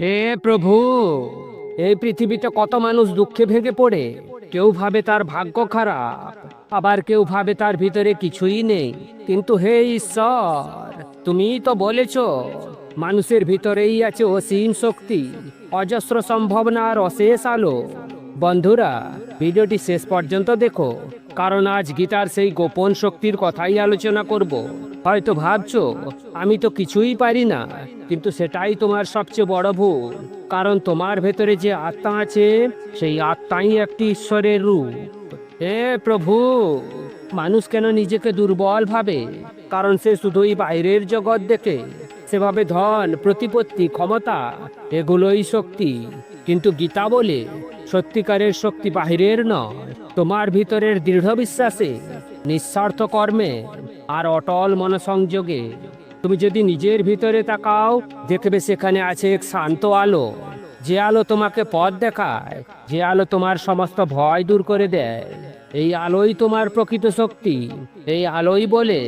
হে প্রভু, এই পৃথিবীতে কত মানুষ দুঃখে ভেঙে পড়ে? কেউ ভাবে তার ভাগ্য খারাপ, আবার কেউ ভাবে তার ভিতরে কিছুই নেই। কিন্তু হে ঈশ্বর, তুমি তো বলেছ, মানুষের ভিতরেই আছে অসীম শক্তি, অজস্র সম্ভাবনা আর অশেষ আলো। বন্ধুরা, ভিডিওটি শেষ পর্যন্ত দেখো। কারণ আজ গীতার সেই গোপন শক্তির কথাই আলোচনা করব। হয়তো ভাবছ, আমি তো কিছুই পারি না, কিন্তু সেটাই তোমার সবচেয়ে বড় ভুল। কারণ তোমার ভেতরে যে আত্মা আছে, সেই আত্মাই একটি ঈশ্বরের রূপ। হে প্রভু, মানুষ কেন নিজেকে দুর্বল ভাবে? কারণ সে শুধুই বাইরের জগৎ দেখে। সেভাবে ধন, প্রতিপত্তি, ক্ষমতা, এগুলোই শক্তি। কিন্তু গীতা বলে সত্যিকারের শক্তি বাহিরের নয়, তোমার ভিতরের দৃঢ় বিশ্বাসে, নিঃস্বার্থ কর্মে আর অটল মনসংযোগে। তুমি যদি নিজের ভিতরে তাকাও, দেখবে সেখানে আছে এক শান্ত আলো। যে আলো তোমাকে পথ দেখায়, যে আলো তোমার সমস্ত ভয় দূর করে দেয়। এই আলোই তোমার প্রকৃত শক্তি, এই আলোই বলে,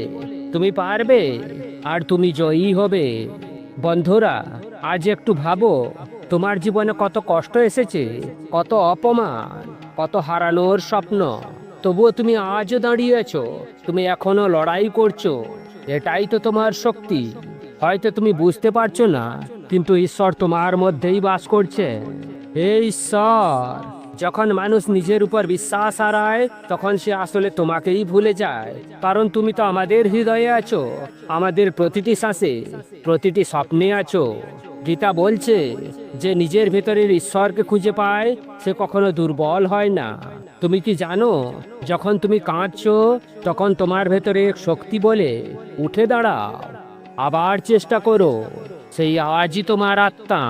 তুমি পারবে আর তুমি জয়ী হবে। বন্ধুরা, আজ একটু ভাবো তোমার জীবনে কত কষ্ট এসেছে, কত অপমান, কত হারানোর স্বপ্ন। তবুও তুমি আজও দাঁড়িয়ে আছো, তুমি এখনও লড়াই করছ, এটাই তো তোমার শক্তি। হয়তো তুমি বুঝতে পারছ না, কিন্তু ঈশ্বর তোমার মধ্যেই বাস করছে। হে ঈশ্বর, যখন মানুষ নিজের উপর বিশ্বাস হারায়, তখন সে আসলে তোমাকেই ভুলে যায়। কারণ তুমি তো আমাদের হৃদয়ে আছো, আমাদের প্রতিটি শ্বাসে, প্রতিটি স্বপ্নে আছো। গীতা বলছে যে নিজের ভেতরের ঈশ্বরকে খুঁজে পায়, সে কখনো দুর্বল হয় না। তুমি কি জানো, যখন তুমি কাঁদছো, তখন তোমার ভেতরে শক্তি বলে, উঠে দাঁড়াও, আবার চেষ্টা করো। সেই আওয়াজই তোমার আত্মা,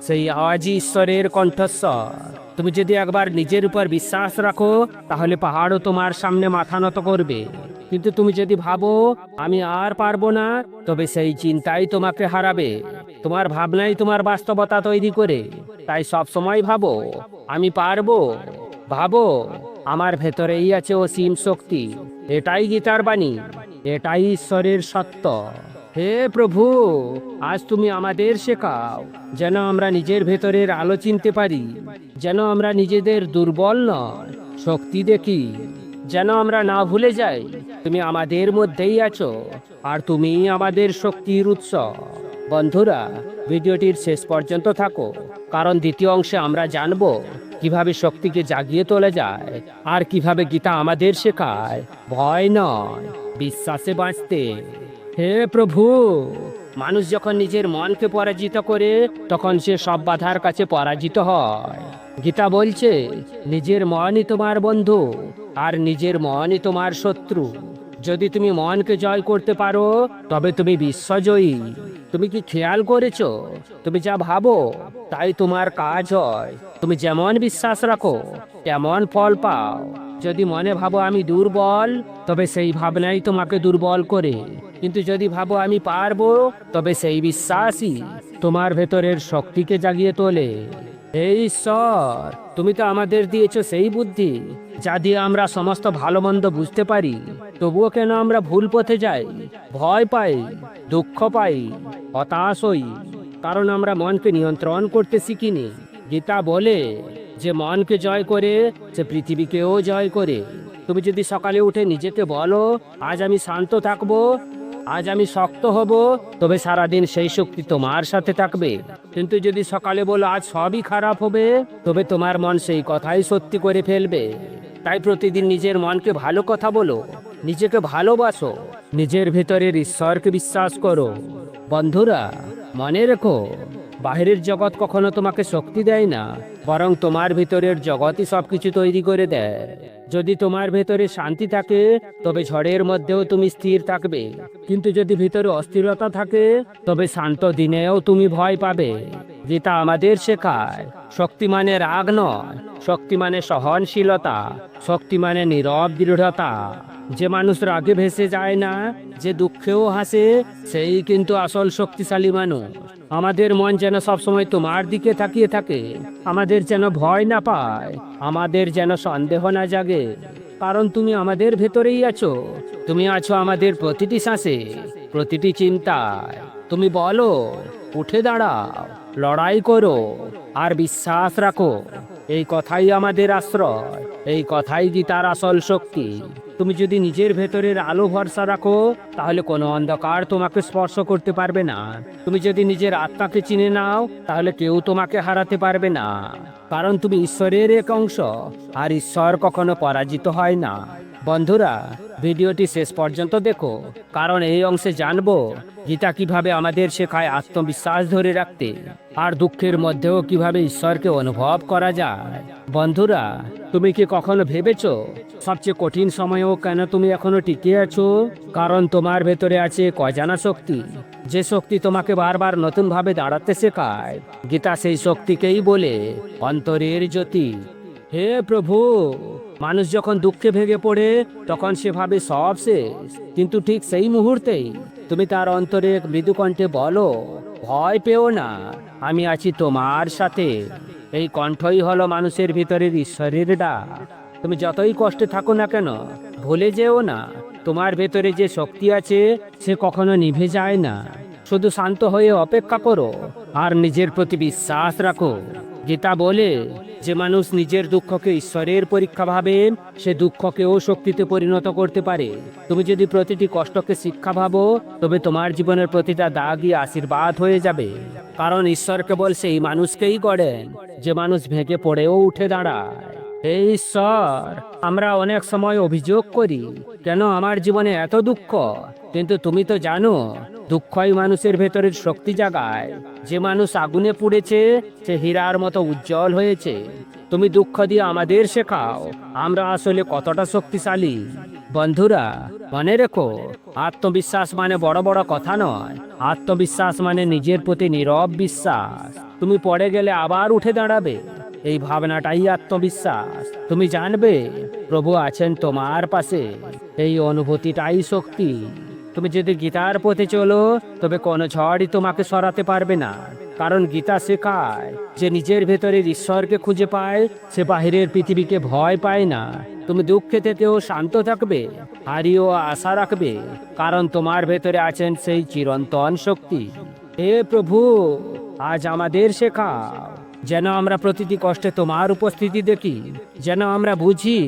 সেই আওয়াজই ঈশ্বরের কণ্ঠস্বর। তুমি যদি একবার নিজের উপর বিশ্বাস রাখো, তাহলে পাহাড়ও তোমার সামনে মাথা নত করবে। কিন্তু তুমি যদি ভাবো, আমি আর পারব না, তবে সেই চিন্তাই তোমাকে হারাবে। তোমার ভাবনাই তোমার বাস্তবতা তৈরি করে। তাই সব সময় ভাবো, আমি পারব, ভাবো, আমার ভেতরেই আছে অসীম শক্তি। এটাই গীতার বাণী, এটাই ঈশ্বরের সত্য। হে প্রভু, আজ তুমি আমাদের শেখাও, যেন আমরা নিজের ভেতরের আলো চিনতে পারি, যেন আমরা নিজেদের দুর্বল নয়, শক্তি দেখি। যেন আমরা না ভুলে যাই, তুমি আমাদের মধ্যেই আছো, আর তুমি আমাদের শক্তির উৎস। বন্ধুরা, ভিডিওটির শেষ পর্যন্ত থাকো, কারণ দ্বিতীয় অংশে আমরা জানব কীভাবে শক্তিকে জাগিয়ে তোলা যায় আর কীভাবে গীতা আমাদের শেখায়। ভয় নয়, বিশ্বাসে বাঁচতে। হে প্রভু, মানুষ যখন নিজের মনকে পরাজিত করে, তখন সে সব বাধার কাছে পরাজিত হয়। গীতা বলছে, নিজের মনই তোমার বন্ধু আর নিজের মনই তোমার শত্রু। যদি তুমি মনকে জয় করতে পারো, তবে তুমি বিশ্বজয়ী। তুমি কি খেয়াল করেছ? তুমি যা ভাবো, তাই তোমার কাজ হয়। তুমি যেমন বিশ্বাস রাখো, তেমন ফল পাও। যদি মনে ভাবো আমি দুর্বল, তবে সেই ভাবনাই তোমাকে দুর্বল করে। কিন্তু যদি ভাবো আমি পারব, তবে সেই বিশ্বাসই তোমার ভেতরের শক্তিকে জাগিয়ে তোলে। হে ঈশ্বর তুমি তো আমাদের দিয়েছ সেই বুদ্ধি, যা দিয়ে আমরা সমস্ত ভালো মন্দ বুঝতে পারি। তবুও কেন আমরা ভুল পথে যাই? ভয় পাই, দুঃখ পাই, হতাশ হই, কারণ আমরা মনকে নিয়ন্ত্রণ করতে শিখিনি। গীতা বলে, যে মনকে জয় করে, সে পৃথিবীকেও জয় করে। তুমি যদি সকালে উঠে নিজেকে বলো, আজ আমি শান্ত থাকব আজ আমি শক্ত হব, তবে সারাদিন সেই শক্তি তোমার সাথে থাকবে। কিন্তু যদি সকালে বলো, আজ সবই খারাপ হবে, তবে তোমার মন সেই কথাই সত্যি করে ফেলবে। তাই প্রতিদিন নিজের মনকে ভালো কথা বলো, নিজেকে ভালোবাসো, নিজের ভেতরের ঈশ্বরকে বিশ্বাস করো। বন্ধুরা, মনে রেখো বাইরের জগৎ কখনো তোমাকে শক্তি দেয় না, বরং তোমার ভিতরের জগৎই সবকিছু তৈরি করে দেয়। যদি তোমার ভেতরে শান্তি থাকে, তবে ঝড়ের মধ্যেও তুমি স্থির থাকবে। কিন্তু যদি ভিতরে অস্থিরতা থাকে, তবে শান্ত দিনেও তুমি ভয় পাবে। যেটা আমাদের শেখায়। শক্তি মানে রাগ নয়, শক্তি মানে সহনশীলতা, শক্তি মানে নীরব দৃঢ়তা। যে মানুষ রাগে ভেসে যায় না, যে দুঃখেও হাসে, সেই কিন্তু আসল শক্তিশালী মানুষ। আমাদের মন যেন সবসময় তোমার দিকে তাকিয়ে থাকে, আমাদের যেন ভয় না পায়, আমাদের যেন সন্দেহ না জাগে। কারণ তুমি আমাদের ভেতরেই আছো, তুমি আছো আমাদের প্রতিটি শ্বাসে, প্রতিটি চিন্তায়। তুমি বলো, উঠে দাঁড়াও। লড়াই করো আর বিশ্বাস রাখো। এই কথাই আমাদের আশ্রয়। এই কথাই গীতার আসল শক্তি। তুমি যদি নিজের ভেতরের আলো ভরসা রাখো, তাহলে কোনো অন্ধকার তোমাকে স্পর্শ করতে পারবে না। তুমি যদি নিজের আত্মাকে চিনে নাও, তাহলে কেউ তোমাকে হারাতে পারবে না। কারণ তুমি ঈশ্বরের এক অংশ, আর ঈশ্বর কখনো পরাজিত হয় না। বন্ধুরা, ভিডিওটি শেষ পর্যন্ত দেখো, কারণ এই অংশে জানব গীতা কীভাবে আমাদের শেখায় আত্মবিশ্বাস ধরে রাখতে আর দুঃখের মধ্যেও কীভাবে ঈশ্বরকে অনুভব করা যায়। বন্ধুরা, তুমি কি কখনো ভেবেছো, সবচেয়ে কঠিন সময়েও কেন তুমি এখনও টিকে আছো? কারণ তোমার ভেতরে আছে কজানা শক্তি, যে শক্তি তোমাকে বারবার নতুনভাবে দাঁড়াতে শেখায়। গীতা সেই শক্তিকেই বলে, অন্তরের জ্যোতি। হে প্রভু, মানুষ যখন দুঃখে ভেঙে পড়ে, তখন সে ভাবে সব শেষ। কিন্তু ঠিক সেই মুহূর্তেই তুমি তার অন্তরে মৃদু কণ্ঠে বলো, ভয় পেও না, আমি আছি তোমার সাথে। এই কণ্ঠই হলো মানুষের ভিতরের ঈশ্বরের ডাক। তুমি যতই কষ্টে থাকো না কেন, ভুলে যেও না, তোমার ভেতরে যে শক্তি আছে, সে কখনো নিভে যায় না। শুধু শান্ত হয়ে অপেক্ষা করো, আর নিজের প্রতি বিশ্বাস রাখো। গীতা বলে যে মানুষ নিজের দুঃখকে ঈশ্বরের পরীক্ষা ভাবে, সে দুঃখকেও শক্তিতে পরিণত করতে পারে। তুমি যদি প্রতিটি কষ্টকে শিক্ষা ভাবো, তবে তোমার জীবনের প্রতিটা দাগই আশীর্বাদ হয়ে যাবে। কারণ ঈশ্বর কেবল সেই মানুষকেই গড়েন, যে মানুষ ভেঙে পড়েও উঠে দাঁড়ায়। হে ঈশ্বর! আমরা অনেক সময় অভিযোগ করি, কেন আমার জীবনে এত দুঃখ? কিন্তু তুমি তো জানো, দুঃখই মানুষের ভেতরের শক্তি জাগায়। যে মানুষ আগুনে পুড়েছে, সে হীরার মতো উজ্জ্বল হয়েছে। তুমি দুঃখ দিয়ে আমাদের শেখাও, আমরা আসলে কতটা শক্তিশালী। বন্ধুরা, মনে রেখো, আত্মবিশ্বাস মানে বড় বড় কথা নয়। আত্মবিশ্বাস মানে নিজের প্রতি নীরব বিশ্বাস। তুমি পড়ে গেলে আবার উঠে দাঁড়াবে। এই ভাবনাটাই আত্মবিশ্বাস। তুমি জানবে, প্রভু আছেন তোমার পাশে। এই অনুভূতিটাই শক্তি। তুমি যদি গীতার পথে চলো, তবে কোনো ঝড়ই তোমাকে সরাতে পারবে না। কারণ গীতা শেখায়, যে নিজের ভেতরের ঈশ্বরকে খুঁজে পায়, সে বাহিরের পৃথিবীকে ভয় পায় না। তুমি দুঃখে থেকেও শান্ত থাকবে হারিও আশা রাখবে, কারণ তোমার ভেতরে আছেন সেই চিরন্তন শক্তি। হে প্রভু, আজ আমাদের শেখাও যেন আমরা প্রতিটি কষ্টে তোমার উপস্থিতি দেখি, যেন আমরা বুঝি,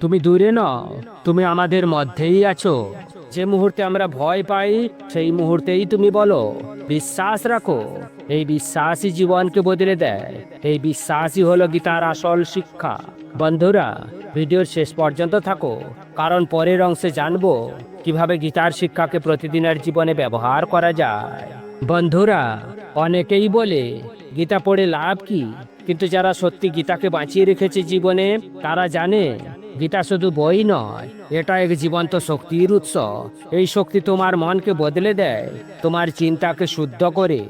তুমি দূরে নও, তুমি আমাদের মধ্যেই আছো। যে মুহূর্তে আমরা ভয় পাই, সেই মুহূর্তেই তুমি বলো, বিশ্বাস রাখো, এই বিশ্বাসই জীবনকে বদলে দেয়। এই বিশ্বাসই হলো গীতার আসল শিক্ষা। বন্ধুরা, ভিডিওর শেষ পর্যন্ত থাকো, কারণ পরের অংশে জানব কীভাবে গীতার শিক্ষাকে প্রতিদিনের জীবনে ব্যবহার করা যায়। বন্ধুরা, অনেকেই বলে গীতা পড়ে লাভ কি? কিন্তু যারা সত্যি গীতাকে বাঁচিয়ে রেখেছে জীবনে, তারা জানে গীতা শুধু বই নয়, এটা এক জীবন্ত শক্তির উৎস। এই শক্তি তোমার মনকে বদলে দেয়, তোমার চিন্তাকে শুদ্ধ করে,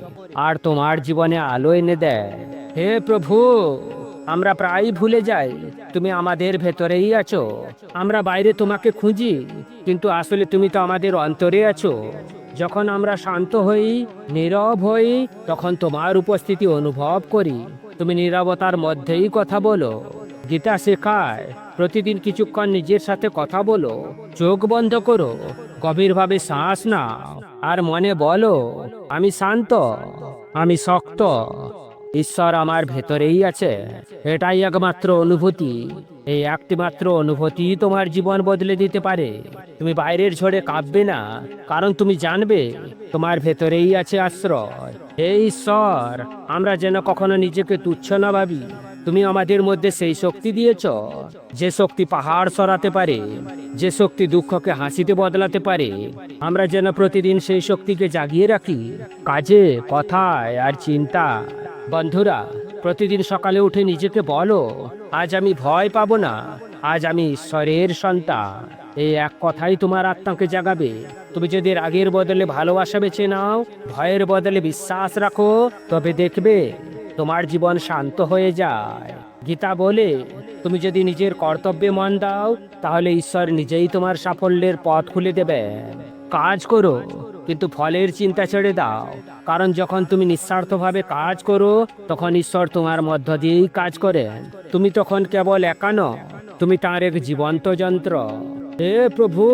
আর তোমার জীবনে আলো এনে দেয়। হে প্রভু, আমরা প্রায় ভুলে যাই, তুমি আমাদের ভেতরেই আছো। আমরা বাইরে তোমাকে খুঁজি, কিন্তু আসলে তুমি তো আমাদের অন্তরে আছো। যখন আমরা শান্ত হই, নীরব হই, তখন তোমার উপস্থিতি অনুভব করি। তুমি নীরবতার মধ্যেই কথা বলো। গীতা শেখায়, প্রতিদিন কিছুক্ষণ নিজের সাথে কথা বলো। চোখ বন্ধ করো, গভীরভাবে শ্বাস নাও, আর মনে বলো, আমি শান্ত, আমি শক্ত ঈশ্বর আমার ভেতরেই আছে। এটাই একমাত্র অনুভূতি। এই একটি মাত্র অনুভূতি তোমার জীবন বদলে দিতে পারে। তুমি বাইরের ঝড়ে কাঁপবে না, কারণ তুমি জানবে তোমার ভেতরেই আছে আশ্রয়। হে ঈশ্বর, আমরা যেন কখনো নিজেকে তুচ্ছ না ভাবি। তুমি আমাদের মধ্যে সেই শক্তি দিয়েছ, যে শক্তি পাহাড় সরাতে পারে, যে শক্তি দুঃখকে হাসিতে বদলাতে পারে। আমরা যেন প্রতিদিন সেই শক্তিকে জাগিয়ে রাখি। কাজে, কথায় আর চিন্তা বন্ধুরা, প্রতিদিন সকালে উঠে নিজেকে বলো, আজ আমি ভয় পাবো না, আজ আমি ঈশ্বরের সন্তান। এই এক কথাই তোমার আত্মাকে জাগাবে। তুমি যদি রাগের বদলে ভালোবাসা বেছে নাও, ভয়ের বদলে বিশ্বাস রাখো, তবে দেখবে তোমার জীবন শান্ত হয়ে যায়। গীতা বলে, তুমি যদি নিজের কর্তব্যে মন দাও, তাহলে ঈশ্বর নিজেই তোমার সাফল্যের পথ খুলে দেবে কাজ করো। কিন্তু ফলের চিন্তা ছেড়ে দাও। কারণ যখন তুমি নিঃস্বার্থভাবে কাজ করো, তখন ঈশ্বর তোমার মধ্য দিয়েই কাজ করেন। তুমি তখন কেবল একানো তুমি তাঁর এক জীবন্ত যন্ত্র। হে প্রভু,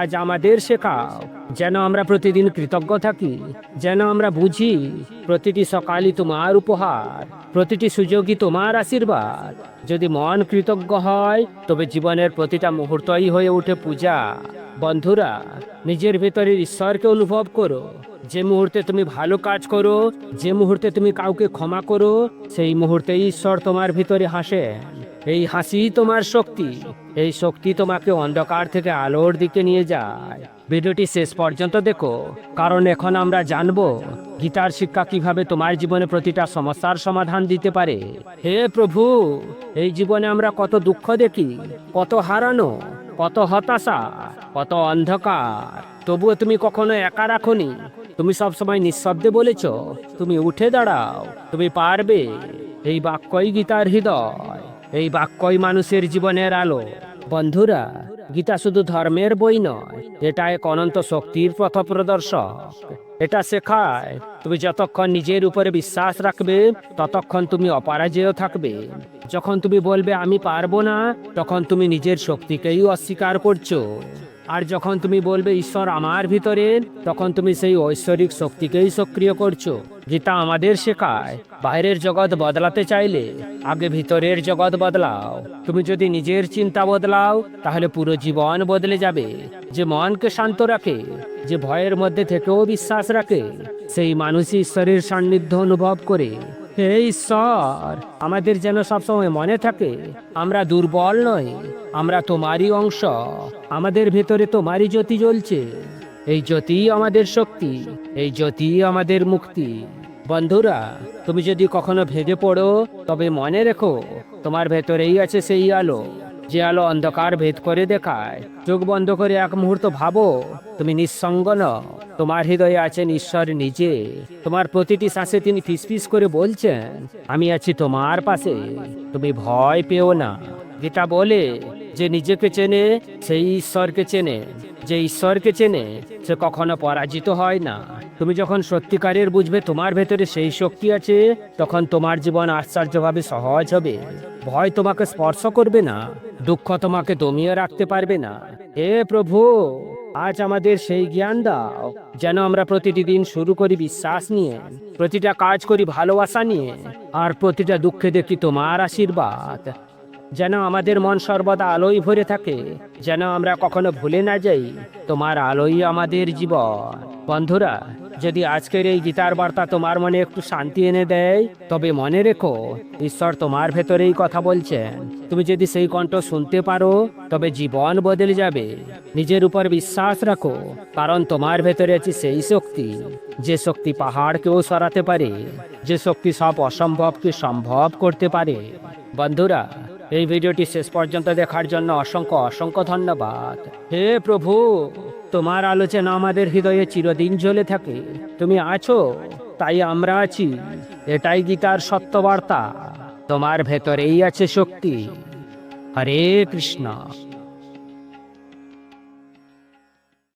আজ আমাদের শেখাও যেন আমরা প্রতিদিন কৃতজ্ঞ থাকি, যেন আমরা বুঝি প্রতিটি সকালই তোমার উপহার, প্রতিটি সুযোগই তোমার আশীর্বাদ। যদি মন কৃতজ্ঞ হয়, তবে জীবনের প্রতিটা মুহূর্তই হয়ে ওঠে পূজা। বন্ধুরা, নিজের ভেতরের ঈশ্বরকে অনুভব করো। যে মুহূর্তে তুমি ভালো কাজ করো, যে মুহূর্তে তুমি কাউকে ক্ষমা করো, সেই মুহূর্তে ঈশ্বর তোমার ভিতরে হাসে এই হাসি তোমার শক্তি, এই শক্তি তোমাকে অন্ধকার থেকে আলোর দিকে নিয়ে যায়। ভিডিওটি শেষ পর্যন্ত দেখো, কারণ এখন আমরা জানব, গীতার শিক্ষা কীভাবে তোমার জীবনে প্রতিটা সমস্যার সমাধান দিতে পারে। হে প্রভু, এই জীবনে আমরা কত দুঃখ দেখি, কত হারানো, কত হতাশা, কত অন্ধকার। তবুও তুমি কখনো একা রাখোনি, তুমি সবসময় নিঃশব্দে বলেছ, তুমি উঠে দাঁড়াও, তুমি পারবে। এই বাক্যই গীতার হৃদয়, এই বাক্যই মানুষের জীবনের আলো। বন্ধুরা গীতা শুধু ধর্মের বই নয়, এটা এক অনন্ত শক্তির পথ প্রদর্শক। এটা শেখায়, তুমি যতক্ষণ নিজের উপরে বিশ্বাস রাখবে, ততক্ষণ তুমি অপরাজেয় থাকবে। যখন তুমি বলবে, আমি পারব না, তখন তুমি নিজের শক্তিকেই অস্বীকার করছ। আর যখন তুমি বলবে, ঈশ্বর আমার ভিতরে তখন তুমি সেই ঐশ্বরিক শক্তিকেই সক্রিয় করছ। গীতা আমাদের শেখায়, বাইরের জগৎ বদলাতে চাইলে আগে ভিতরের জগৎ বদলাও। তুমি যদি নিজের চিন্তা বদলাও, তাহলে পুরো জীবন বদলে যাবে। যে মনকে শান্ত রাখে, যে ভয়ের মধ্যে থেকেও বিশ্বাস রাখে, সেই মানুষই ঈশ্বরের সান্নিধ্য অনুভব করে। ঈশ্বর আমাদের যেন সবসময় মনে থাকে, আমরা দুর্বল নই, আমরা তোমারই অংশ, আমাদের ভেতরে তোমারই জ্যোতি জ্বলছে। এই জ্যোতি আমাদের শক্তি, এই জ্যোতি আমাদের মুক্তি। বন্ধুরা, তুমি যদি কখনো ভেজে পড়ো, তবে মনে রেখো, তোমার ভেতরেই আছে সেই আলো। যে আলো অন্ধকার ভেদ করে দেখায়। চোখ বন্ধ করে এক মুহূর্ত ভাবো, তুমি নিঃসঙ্গ ন তোমার হৃদয়ে আছেন ঈশ্বর নিজে। তোমার প্রতিটি শ্বাসে তিনি ফিসফিস করে বলছেন, আমি আছি তোমার পাশে। তুমি ভয় পেও না। গীতা বলে, যে নিজেকে চেনে, সেই ঈশ্বরকে চেনে। যে ঈশ্বরকে চেনে, সে কখনো পরাজিত হয় না। তুমি যখন সত্যিকারের বুঝবে তোমার ভেতরে সেই শক্তি আছে, তখন তোমার জীবন আশ্চর্যভাবে সহজ হবে। ভয় তোমাকে স্পর্শ করবে না, দুঃখ তোমাকে দমিয়ে রাখতে পারবে না। হে প্রভু, আজ আমাদের সেই জ্ঞান দাও, যেন আমরা প্রতিটি দিন শুরু করি বিশ্বাস নিয়ে, প্রতিটা কাজ করি ভালোবাসা নিয়ে, আর প্রতিটা দুঃখে দেখি তোমার আশীর্বাদ। যেন আমাদের মন সর্বদা আলোয় ভরে থাকে, যেন আমরা কখনো ভুলে না যাই তোমার আলোই আমাদের জীবন। বন্ধুরা, যদি আজকের এই গীতার বার্তা তোমার মনে একটু শান্তি এনে দেয়, তবে মনে রেখো, ঈশ্বর তোমার ভেতরেই কথা বলছেন। তুমি যদি সেই কণ্ঠ শুনতে পারো, তবে জীবন বদলে যাবে। নিজের উপর বিশ্বাস রাখো, কারণ তোমার ভেতরে আছে সেই শক্তি। যে শক্তি পাহাড়কেও সরাতে পারে, যে শক্তি সব অসম্ভবকে সম্ভব করতে পারে। বন্ধুরা এই ভিডিওটি শেষ পর্যন্ত দেখার জন্য অসংখ্য অসংখ্য ধন্যবাদ। হে প্রভু, তোমার আলোচনা আমাদের হৃদয়ে চিরদিন জ্বলে থাকে। তুমি আছো, তাই আমরা আছি। এটাই গীতার সত্যবার্তা। তোমার ভেতরেই আছে শক্তি। হরে কৃষ্ণ।